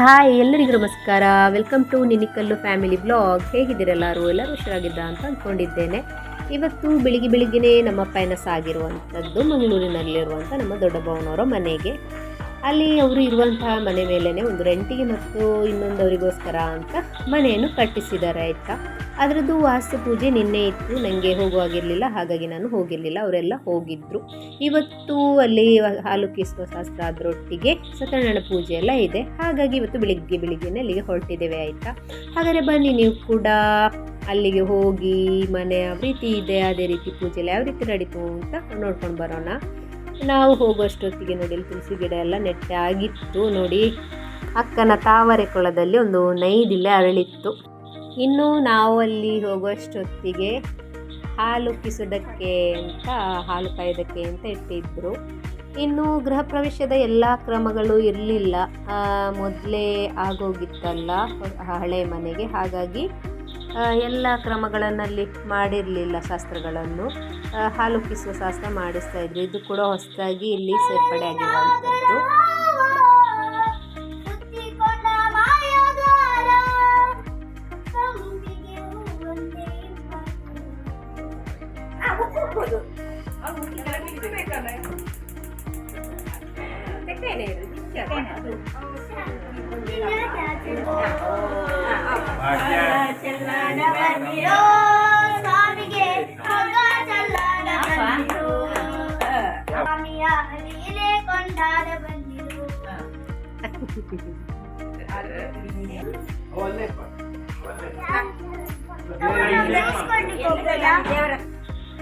Hi, ಎಲ್ಲರಿಗೂ ನಮಸ್ಕಾರ. Welcome to ನಿನಿಕಲ್ಲು ಫ್ಯಾಮಿಲಿ ಬ್ಲಾಗ್ ಹೇಗಿದ್ದೀರ ಎಲ್ಲರೂ? ಎಲ್ಲರೂ ಹುಷಾರಾಗಿದ್ದ ಅಂತ ಅಂದ್ಕೊಂಡಿದ್ದೇನೆ ಇವತ್ತು ಬೆಳಿಗ್ಗೆ ಬೆಳಿಗ್ಗೆನೇ ನಮ್ಮ ಪಯಣ ಸಾಗಿರುವಂಥದ್ದು ಮಂಗಳೂರಿನಲ್ಲಿರುವಂಥ ನಮ್ಮ ದೊಡ್ಡ ಭವನವರ ಮನೆಗೆ. ಅಲ್ಲಿ ಅವರು ಇರುವಂತಹ ಮನೆ ಮೇಲೇ ಒಂದು ರೆಂಟಿಗೆ ಮತ್ತು ಇನ್ನೊಂದು ಅವರಿಗೋಸ್ಕರ ಅಂತ ಮನೆಯನ್ನು ಕಟ್ಟಿಸಿದ್ದಾರೆ, ಆಯಿತಾ? ಅದರದ್ದು ವಾಸ್ತು ಪೂಜೆ ನಿನ್ನೆ ಇತ್ತು ನನಗೆ ಹೋಗುವಾಗಿರಲಿಲ್ಲ, ಹಾಗಾಗಿ ನಾನು ಹೋಗಿರಲಿಲ್ಲ, ಅವರೆಲ್ಲ ಹೋಗಿದ್ದರು ಇವತ್ತು ಅಲ್ಲಿ ಹಾಲು ಕಿಸುವ ಶಾಸ್ತ್ರ ಅದರೊಟ್ಟಿಗೆ ಸತ್ಯನಾರಾಯಣ ಪೂಜೆ ಎಲ್ಲ ಇದೆ. ಹಾಗಾಗಿ ಇವತ್ತು ಬೆಳಿಗ್ಗೆ ಬೆಳಿಗ್ಗೆನೇ ಅಲ್ಲಿಗೆ ಹೊರಟಿದ್ದೇವೆ, ಆಯಿತಾ? ಹಾಗಾದರೆ ಬನ್ನಿ, ನೀವು ಕೂಡ ಅಲ್ಲಿಗೆ ಹೋಗಿ ಮನೆ ಯಾವ ಇದೆ, ಅದೇ ರೀತಿ ಪೂಜೆ ಯಾವ ರೀತಿ ನಡೀತು ಅಂತ ನೋಡ್ಕೊಂಡು ಬರೋಣ. ನಾವು ಹೋಗುವಷ್ಟೊತ್ತಿಗೆ ನೋಡಿ ತುಳಸಿ ಗಿಡ ಎಲ್ಲ ನೆಟ್ಟೆ ಆಗಿತ್ತು ನೋಡಿ. ಅಕ್ಕನ ತಾವರೆ ಕೊಳದಲ್ಲಿ ಒಂದು ನೈದಿಲೆ ಅರಳಿತ್ತು. ಇನ್ನು ನಾವು ಅಲ್ಲಿ ಹೋಗುವಷ್ಟೊತ್ತಿಗೆ ಹಾಲು ಕಿಸೋದಕ್ಕೆ ಅಂತ, ಹಾಲು ಕಾಯೋದಕ್ಕೆ ಅಂತ ಇಟ್ಟಿದ್ದರು ಇನ್ನು ಗೃಹ ಪ್ರವೇಶದ ಎಲ್ಲ ಕ್ರಮಗಳು ಇರಲಿಲ್ಲ. ಮೊದಲೇ ಆಗೋಗಿತ್ತಲ್ಲ ಹಳೆ ಮನೆಗೆ. ಹಾಗಾಗಿ ಎಲ್ಲ ಕ್ರಮಗಳನ್ನಲ್ಲಿ ಮಾಡಿರಲಿಲ್ಲ ಶಾಸ್ತ್ರಗಳನ್ನು. ಹಾಲು ಕಿಸುವ ಶಾಸ್ತ್ರ ಮಾಡಿಸ್ತಾ ಇದ್ರು. ಇದು ಕೂಡ ಹೊಸದಾಗಿ ಇಲ್ಲಿ ಸೇರ್ಪಡೆ ಆಗಿರುವಂಥದ್ದು. ಸುತ್ತಿಕೊಂಡ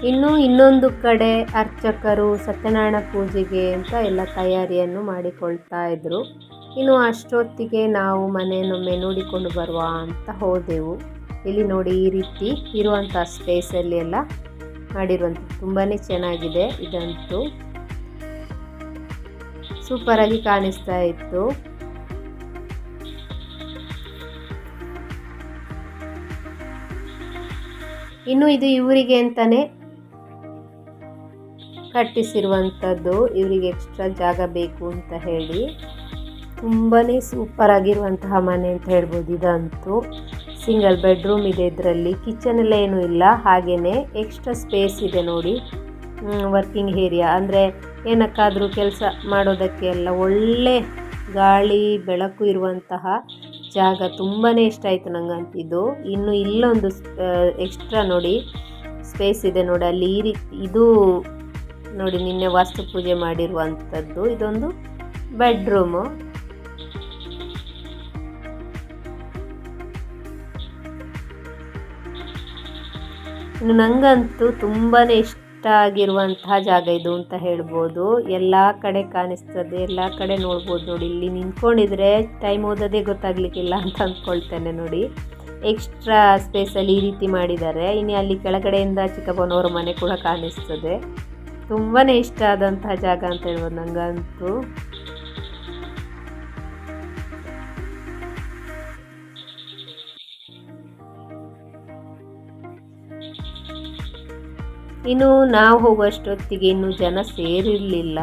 ಇನ್ನು ಇನ್ನೊಂದು ಕಡೆ ಅರ್ಚಕರು ಸತ್ಯನಾರಾಯಣ ಪೂಜೆಗೆ ಅಂತ ಎಲ್ಲ ತಯಾರಿಯನ್ನು ಮಾಡಿಕೊಳ್ತಾ ಇದ್ರು. ಇನ್ನು ಅಷ್ಟೊತ್ತಿಗೆ ನಾವು ಮನೆಯನ್ನೊಮ್ಮೆ ನೋಡಿಕೊಂಡು ಬರುವ ಅಂತ ಹೋದೆವು. ಇಲ್ಲಿ ನೋಡಿ ಈ ರೀತಿ ಇರುವಂಥ ಸ್ಪೇಸಲ್ಲಿ ಎಲ್ಲ ಮಾಡಿರುವಂಥ ತುಂಬಾ ಚೆನ್ನಾಗಿದೆ ಇದಂತೂ. ಸೂಪರಾಗಿ ಕಾಣಿಸ್ತಾ ಇತ್ತು. ಇನ್ನು ಇದು ಇವರಿಗೆ ಅಂತಾನೆ ಕಟ್ಟಿಸಿರುವಂಥದ್ದು. ಇವರಿಗೆ ಎಕ್ಸ್ಟ್ರಾ ಜಾಗ ಬೇಕು ಅಂತ ಹೇಳಿ. ತುಂಬಾ ಸೂಪರ್ ಆಗಿರುವಂತಹ ಮನೆ ಅಂತ ಹೇಳ್ಬೋದು ಇದಂತೂ. ಸಿಂಗಲ್ ಬೆಡ್ರೂಮ್ ಇದೆ ಇದರಲ್ಲಿ. ಕಿಚನ್ ಎಲ್ಲ ಏನೂ ಇಲ್ಲ. ಹಾಗೆಯೇ ಎಕ್ಸ್ಟ್ರಾ ಸ್ಪೇಸ್ ಇದೆ ನೋಡಿ. ವರ್ಕಿಂಗ್ ಏರಿಯಾ ಅಂದರೆ ಏನಕ್ಕಾದರೂ ಕೆಲಸ ಮಾಡೋದಕ್ಕೆ ಎಲ್ಲ ಒಳ್ಳೆ ಗಾಳಿ, ಬೆಳಕು ಇರುವಂತಹ ಜಾಗ ತುಂಬಾ ಇಷ್ಟ ಆಯಿತು ನಂಗಂತಿದ್ದು ಇನ್ನು ಇಲ್ಲೊಂದು ಎಕ್ಸ್ಟ್ರಾ ನೋಡಿ ಸ್ಪೇಸ್ ಇದೆ ನೋಡಿ, ಅಲ್ಲಿ ಈ ರೀತಿ ಇದು ನೋಡಿ ನಿನ್ನೆ ವಾಸ್ತು ಪೂಜೆ ಮಾಡಿರುವಂಥದ್ದು. ಇದೊಂದು ಬೆಡ್ರೂಮು ಇನ್ನು ನಂಗಂತೂ ತುಂಬಾ ಇಷ್ಟ ಆಗಿರುವಂತಹ ಜಾಗ ಇದು ಅಂತ ಹೇಳ್ಬೋದು. ಎಲ್ಲ ಕಡೆ ಕಾಣಿಸ್ತದೆ, ಎಲ್ಲ ಕಡೆ ನೋಡ್ಬೋದು ನೋಡಿ. ಇಲ್ಲಿ ನಿಂತ್ಕೊಂಡಿದ್ರೆ ಟೈಮ್ ಓದೋದೇ ಗೊತ್ತಾಗ್ಲಿಕ್ಕಿಲ್ಲ ಅಂತ ಅಂದ್ಕೊಳ್ತೇನೆ ನೋಡಿ. ಎಕ್ಸ್ಟ್ರಾ ಸ್ಪೇಸಲ್ಲಿ ಈ ರೀತಿ ಮಾಡಿದ್ದಾರೆ. ಇನ್ನು ಅಲ್ಲಿ ಕೆಳಗಡೆಯಿಂದ ಚಿಕ್ಕಪ್ಪನವ್ರ ಮನೆ ಕೂಡ ಕಾಣಿಸ್ತದೆ. ತುಂಬಾ ಇಷ್ಟ ಆದಂತಹ ಜಾಗ ಅಂತ ಹೇಳ್ಬೋದು ನಂಗಂತೂ. ಇನ್ನು ನಾವು ಹೋಗುವಷ್ಟೊತ್ತಿಗೆ ಇನ್ನು ಜನ ಸೇರಿರಲಿಲ್ಲ.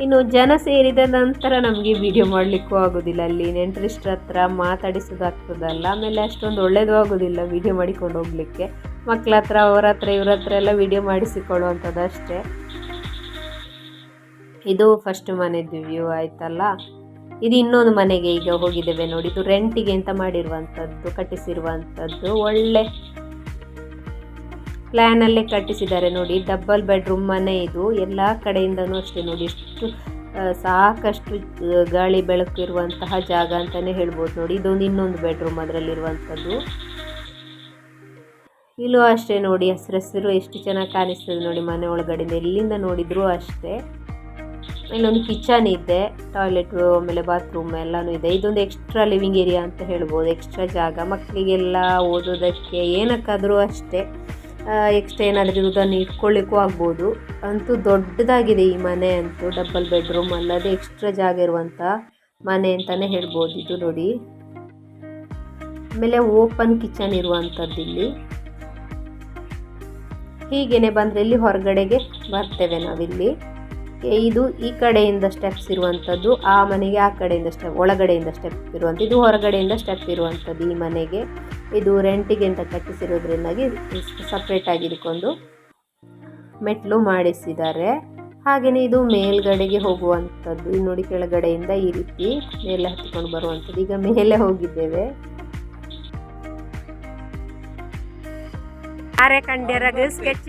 ಇನ್ನು ಜನ ಸೇರಿದ ನಂತರ ನಮಗೆ ವಿಡಿಯೋ ಮಾಡಲಿಕ್ಕೂ ಆಗೋದಿಲ್ಲ. ಅಲ್ಲಿ ನೆಂಟರಿಷ್ಟ್ರ ಹತ್ರ ಮಾತಾಡಿಸೋದಾಗ್ತದಲ್ಲ. ಆಮೇಲೆ ಅಷ್ಟೊಂದು ಒಳ್ಳೇದು ಆಗೋದಿಲ್ಲ ವಿಡಿಯೋ ಮಾಡಿಕೊಂಡು ಹೋಗಲಿಕ್ಕೆ. ಮಕ್ಕಳ ಹತ್ರ, ಅವ್ರ ಹತ್ರ, ಇವ್ರ ಹತ್ರ ಎಲ್ಲ ವಿಡಿಯೋ ಮಾಡಿಸಿಕೊಳ್ಳುವಂಥದ್ದು ಅಷ್ಟೇ. ಇದು ಫಸ್ಟ್ ಮನೆದು ವ್ಯೂ ಆಯ್ತಲ್ಲ. ಇದು ಇನ್ನೊಂದು ಮನೆಗೆ ಈಗ ಹೋಗಿದ್ದೇವೆ ನೋಡಿ. ಇದು ರೆಂಟಿಗೆ ಅಂತ ಮಾಡಿರುವಂಥದ್ದು, ಕಟ್ಟಿಸಿರುವಂಥದ್ದು. ಒಳ್ಳೆ ಪ್ಲ್ಯಾನಲ್ಲೇ ಕಟ್ಟಿಸಿದ್ದಾರೆ ನೋಡಿ ಡಬಲ್ ಬೆಡ್ರೂಮ್ ಮನೆ ಇದು. ಎಲ್ಲ ಕಡೆಯಿಂದನೂ ಅಷ್ಟೇ ನೋಡಿ ಎಷ್ಟು ಸಾಕಷ್ಟು ಗಾಳಿ ಬೆಳಕು ಇರುವಂತಹ ಜಾಗ ಅಂತಲೇ ಹೇಳ್ಬೋದು ನೋಡಿ. ಇದೊಂದು ಇನ್ನೊಂದು ಬೆಡ್ರೂಮ್ ಅದರಲ್ಲಿರುವಂಥದ್ದು. ಇಲ್ಲೂ ಅಷ್ಟೇ ನೋಡಿ ಹಸಿರು ಹಸಿರು ಎಷ್ಟು ಚೆನ್ನಾಗಿ ಕಾಣಿಸ್ತದೆ ನೋಡಿ ಮನೆ ಒಳಗಡೆಯಿಂದ. ಎಲ್ಲಿಂದ ನೋಡಿದರೂ ಅಷ್ಟೇ. ಇಲ್ಲೊಂದು ಕಿಚನ್ ಇದೆ ಟಾಯ್ಲೆಟ್ ಆಮೇಲೆ ಬಾತ್ರೂಮ್ ಎಲ್ಲನೂ ಇದೆ. ಇದೊಂದು ಎಕ್ಸ್ಟ್ರಾ ಲಿವಿಂಗ್ ಏರಿಯಾ ಅಂತ ಹೇಳ್ಬೋದು ಎಕ್ಸ್ಟ್ರಾ ಜಾಗ. ಮಕ್ಕಳಿಗೆಲ್ಲ ಓದೋದಕ್ಕೆ ಏನಕ್ಕಾದರೂ ಅಷ್ಟೇ. ಎಕ್ಸ್ಟ್ರಾ ಏನಾದರೂ ಇರೋದನ್ನು ಇಟ್ಕೊಳ್ಳಿಕ್ಕೂ ಆಗ್ಬೋದು. ಅಂತೂ ದೊಡ್ಡದಾಗಿದೆ ಈ ಮನೆ ಅಂತೂ ಡಬಲ್ ಬೆಡ್ರೂಮ್ ಅಲ್ಲದೆ ಎಕ್ಸ್ಟ್ರಾ ಜಾಗ ಇರುವಂಥ ಮನೆ ಅಂತಲೇ ಹೇಳ್ಬೋದು ಇದು ನೋಡಿ. ಆಮೇಲೆ ಓಪನ್ ಕಿಚನ್ ಇರುವಂಥದ್ದು ಇಲ್ಲಿ. ಹೀಗೇನೆ ಬಂದರೆ ಇಲ್ಲಿ ಹೊರಗಡೆಗೆ ಬರ್ತೇವೆ ನಾವಿಲ್ಲಿ. ಇದು ಈ ಕಡೆಯಿಂದ ಸ್ಟೆಪ್ಸ್ ಇರುವಂಥದ್ದು, ಆ ಮನೆಗೆ ಆ ಕಡೆಯಿಂದ ಸ್ಟೆಪ್ ಒಳಗಡೆಯಿಂದ ಸ್ಟೆಪ್ ಇರುವಂಥದ್ದು, ಇದು ಹೊರಗಡೆಯಿಂದ ಸ್ಟೆಪ್ ಇರುವಂಥದ್ದು ಈ ಮನೆಗೆ. ಇದು ರೆಂಟಿಗೆ ಅಂತ ಕಟ್ಟಿಸಿರೋದ್ರಿಂದಾಗಿ ಸಪ್ರೇಟಾಗಿ ಇದಕ್ಕೊಂದು ಮೆಟ್ಲು ಮಾಡಿಸಿದ್ದಾರೆ. ಹಾಗೆಯೇ ಇದು ಮೇಲ್ಗಡೆಗೆ ಹೋಗುವಂಥದ್ದು ಇಲ್ಲಿ ನೋಡಿ ಕೆಳಗಡೆಯಿಂದ ಈ ರೀತಿ ಮೇಲೆ ಹತ್ತಿಕೊಂಡು ಬರುವಂಥದ್ದು. ಈಗ ಮೇಲೆ ಹೋಗಿದ್ದೇವೆ. ಸ್ಕೆಚ್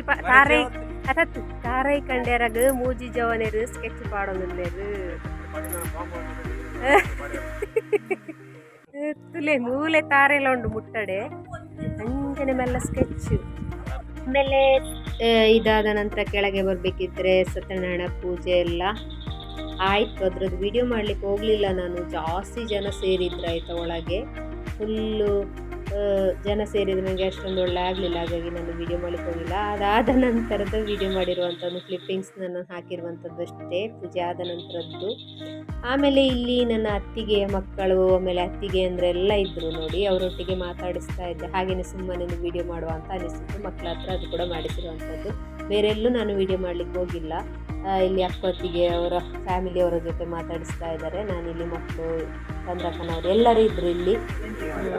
അതത്ത് താറൈ കണ്ടേരക് മൂജി ജോനര് സ്കെച്ച് പാടുന്നുണ്ടേര് ತುಲೆ ಮೂಲೆ ತಾರೆಲ್ಲ ಉಂಟು ಮುಟ್ಟಡೆ ಅಂಜನೆ ಮೆಲ್ಲ ಸ್ಕೆಚ್ ಆಮೇಲೆ ಆ, ಇದಾದ ನಂತರ ಕೆಳಗೆ ಬರಬೇಕಿದ್ರೆ ಸತ್ಯನಾರಾಯಣ ಪೂಜೆ ಎಲ್ಲ ಆಯಿತು ಅದ್ರದ್ದು ವಿಡಿಯೋ ಮಾಡ್ಲಿಕ್ಕೆ ಹೋಗಲಿಲ್ಲ ನಾನು ಜಾಸ್ತಿ ಜನ ಸೇರಿದ್ರು ಆಯ್ತಾ ಒಳಗೆ ಫುಲ್ಲು ಜನ ಸೇರಿದ ನನಗೆ ಅಷ್ಟೊಂದು ಒಳ್ಳೆ ಆಗಲಿಲ್ಲ, ಹಾಗಾಗಿ ನಾನು ವಿಡಿಯೋ ಮಾಡಲಿಕ್ಕೆ ಹೋಗಿಲ್ಲ ಅದಾದ ನಂತರದ ವಿಡಿಯೋ ಮಾಡಿರುವಂಥದ್ದು ಕ್ಲಿಪ್ಪಿಂಗ್ಸ್ ನಾನು ಹಾಕಿರುವಂಥದ್ದು ಅಷ್ಟೇ, ಪೂಜೆ ಆದ ನಂತರದ್ದು. ಆಮೇಲೆ ಇಲ್ಲಿ ನನ್ನ ಅತ್ತಿಗೆಯ ಮಕ್ಕಳು, ಆಮೇಲೆ ಅತ್ತಿಗೆ ಅಂದರೆ ಎಲ್ಲ ಇದ್ದರು ನೋಡಿ, ಅವರೊಟ್ಟಿಗೆ ಮಾತಾಡಿಸ್ತಾ ಇದ್ದೆ. ಹಾಗೆಯೇ ಸುಮ್ಮನೆ ವೀಡಿಯೋ ಮಾಡುವ ಅಂತ ಅನಿಸಿತ್ತು ಮಕ್ಕಳ ಹತ್ರ ಅದು ಕೂಡ ಮಾಡಿಸಿರುವಂಥದ್ದು. ಬೇರೆಲ್ಲೂ ನಾನು ವೀಡಿಯೋ ಮಾಡಲಿಕ್ಕೆ ಹೋಗಿಲ್ಲ. ಇಲ್ಲಿ ಅಕ್ಕೊತ್ತಿಗೆ ಅವರ ಫ್ಯಾಮಿಲಿಯವರ ಜೊತೆ ಮಾತಾಡಿಸ್ತಾ ಇದ್ದಾರೆ. ನಾನಿಲ್ಲಿ ಮಕ್ಕಳು ಚಂದ್ರಕ್ಕನವರು ಎಲ್ಲರೂ ಇದ್ರು ಇಲ್ಲಿ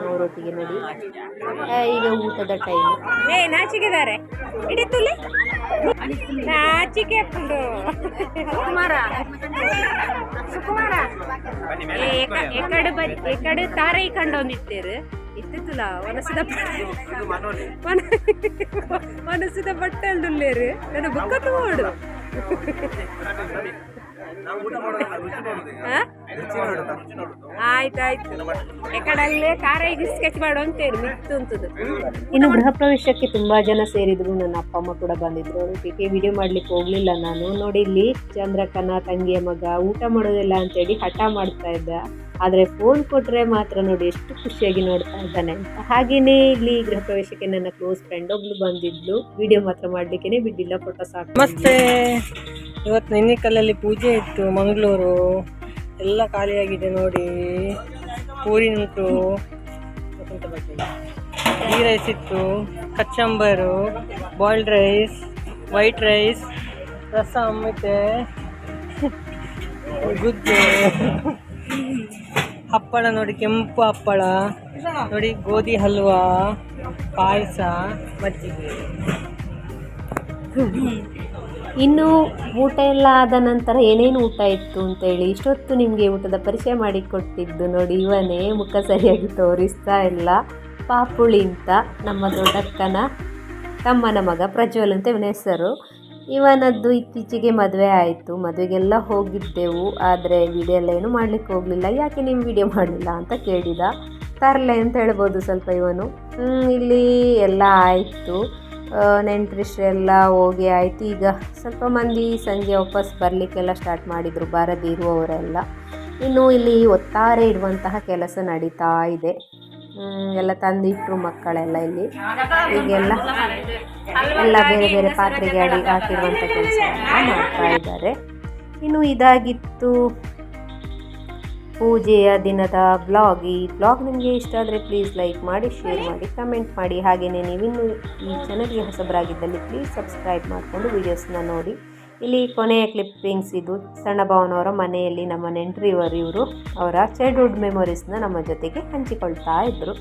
ಅವರೊಟ್ಟಿಗೆ ನಡಿ. ಈಗ ಊಟದ ಟೈಮ್ ಏ ನಾಚಿಕೆದಾರೆ. ಹಿಡಿತುಲಿ ನಾಚಿಕೆ ಹಾಕೊಂಡು ಸುಕುಮಾರ. ಸುಕುಮಾರ ಎಕಡೆ ಬರಿ ಎಕಡೆ ತಾರೆ ಇಕ್ಕಂಡು ಒಂದಿಟ್ಟೇರು ಇತ್ತಿತ್ತುಲ ಒನಸದ ಒನಸದ ಬಟ್ಟೆ ಅಲ್ದುಲ್ಲೇರು ನನ್ನ ಬುಕ್ಕ ತಗೋಡು. ಆಯ್ತಾಯ್ತು. ಎಕಡಲ್ಲೇ ಕಾರಿಗೆ ಸ್ಕೆಚ್ ಮಾಡು ಅಂತೇಳಿ ಮಿತ್ತು ಅಂತದ್ದು ಇನ್ನು ಗೃಹ ಪ್ರವೇಶಕ್ಕೆ ತುಂಬಾ ಜನ ಸೇರಿದ್ರು. ನನ್ನ ಅಪ್ಪ ಅಮ್ಮ ಕೂಡ ಬಂದಿದ್ರು. ಅದಕ್ಕೆ ವಿಡಿಯೋ ಮಾಡ್ಲಿಕ್ಕೆ ಹೋಗ್ಲಿಲ್ಲ ನಾನು. ನೋಡಿ ಇಲ್ಲಿ ಚಂದ್ರಕನ ತಂಗಿಯ ಮಗ ಊಟ ಮಾಡೋದಿಲ್ಲ ಅಂತೇಳಿ ಹಠ ಮಾಡ್ತಾ ಇದ್ದ. ಆದ್ರೆ ಫೋನ್ ಕೊಟ್ರೆ ಮಾತ್ರ ನೋಡಿ ಎಷ್ಟು ಖುಷಿಯಾಗಿ ನೋಡ್ತಾ ಇದ್ದಾನೆ ಅಂತ. ಹಾಗೇನೆ ಇಲ್ಲಿ ಗೃಹ ಪ್ರವೇಶಕ್ಕೆ ನನ್ನ ಕ್ಲೋಸ್ ಫ್ರೆಂಡ್ ಒಬ್ಳು ಬಂದಿದ್ಲು. ವಿಡಿಯೋ ಮಾತ್ರ ಮಾಡ್ಲಿಕ್ಕೆ ಬಿಡ್ಲಿಲ್ಲ ಫೋಟೋ ಸಾಕು ನಮಸ್ತೆ. ಇವತ್ತು ನೆನ್ನಿಕಲ್ಲಲ್ಲಿ ಪೂಜೆ ಇತ್ತು ಮಂಗಳೂರು. ಎಲ್ಲ ಖಾಲಿಯಾಗಿದೆ ನೋಡಿ. ಪೂರಿ ಉಂಟು ಈ ರೈಸ್ ಇತ್ತು, ಕಚ್ಚಂಬರು boiled rice white rice rasam ಮತ್ತೆ ಗುದ್ದೆ ಹಪ್ಪಳ ನೋಡಿ, ಕೆಂಪು ಹಪ್ಪಳ. ನೋಡಿ, ಗೋಧಿ ಹಲ್ವಾ, ಪಾಯಸ, ಮಜ್ಜಿಗೆ. ಇನ್ನು ಊಟ ಎಲ್ಲ ಆದ ನಂತರ ಏನೇನು ಊಟ ಇತ್ತು ಅಂತೇಳಿ ಇಷ್ಟೊತ್ತು ನಿಮಗೆ ಊಟದ ಪರಿಚಯ ಮಾಡಿಕೊಟ್ಟಿದ್ದು ನೋಡಿ, ಇವನೇ ಮುಖ ಸರಿಯಾಗಿ ತೋರಿಸ್ತಾ ಇಲ್ಲ. ಪಾಪುಳಿ ಅಂತ ನಮ್ಮ ದೊಡ್ಡಕ್ಕನ ತಮ್ಮನ ಮಗ ಪ್ರಜ್ವಲ್ ಅಂತ ಇವನ ಹೆಸರು. ಇವನದ್ದು ಇತ್ತೀಚೆಗೆ ಮದುವೆ ಆಯಿತು, ಮದುವೆಗೆಲ್ಲ ಹೋಗಿದ್ದೆವು, ಆದರೆ ವಿಡಿಯೋ ಎಲ್ಲ ಏನು ಮಾಡಲಿಕ್ಕೆ ಹೋಗಲಿಲ್ಲ. ಯಾಕೆ ನಿಮ್ಮ ವಿಡಿಯೋ ಮಾಡಲಿಲ್ಲ ಅಂತ ಕೇಳಿದ. ತರಲೆ ಅಂತ ಹೇಳ್ಬೋದು ಸ್ವಲ್ಪ ಇವನು. ಇಲ್ಲಿ ಎಲ್ಲ ಆಯಿತು. ನೆಂಟರಿಷ್ಟರೆಲ್ಲ ಹೋಗಿ ಆಯಿತು. ಈಗ ಸ್ವಲ್ಪ ಮಂದಿ ಸಂಜೆ ವಾಪಸ್ ಬರಲಿಕ್ಕೆಲ್ಲ ಸ್ಟಾರ್ಟ್ ಮಾಡಿದರು, ಬಾರದೇ ಇರುವವರೆಲ್ಲ. ಇನ್ನು ಇಲ್ಲಿ ಒತ್ತಾರೆ ಇಡುವಂತಹ ಕೆಲಸ ನಡೀತಾ ಇದೆ. ಎಲ್ಲ ತಂದಿಟ್ಟರು ಮಕ್ಕಳೆಲ್ಲ ಇಲ್ಲಿ. ಈಗೆಲ್ಲ ಎಲ್ಲ ಬೇರೆ ಬೇರೆ ಪಾತ್ರೆಗೆ ಅಡಿ ಹಾಕಿರುವಂಥ ಕೆಲಸ ಮಾಡ್ತಾ ಇದ್ದಾರೆ. ಇನ್ನು ಇದಾಗಿತ್ತು ಪೂಜೆಯ ದಿನದ ಬ್ಲಾಗ್ ಈ ಬ್ಲಾಗ್ ನಿಮಗೆ ಇಷ್ಟ ಆದರೆ ಪ್ಲೀಸ್ ಲೈಕ್ ಮಾಡಿ ಶೇರ್ ಮಾಡಿ ಕಮೆಂಟ್ ಮಾಡಿ. ಹಾಗೆಯೇ ನೀವಿನ್ನೂ ಈ ಚಾನಲ್ಗೆ ಹೊಸಬರಾಗಿದ್ದಲ್ಲಿ ಪ್ಲೀಸ್ ಸಬ್ಸ್ಕ್ರೈಬ್ ಮಾಡಿಕೊಂಡು ವೀಡಿಯೋಸ್ನ ನೋಡಿ. ಇಲ್ಲಿ ಕೊನೆಯ ಕ್ಲಿಪ್ಪಿಂಗ್ಸ್ ಇದು. ಸಣ್ಣ ಭಾವನವರ ಮನೆಯಲ್ಲಿ ನಮ್ಮ ನೆಂಟ್ರಿವರು ಇವರು ಅವರ ಚೈಲ್ಡ್ಹುಡ್ ಮೆಮೊರೀಸ್ನ ನಮ್ಮ ಜೊತೆಗೆ ಹಂಚಿಕೊಳ್ತಾ ಇದ್ದರು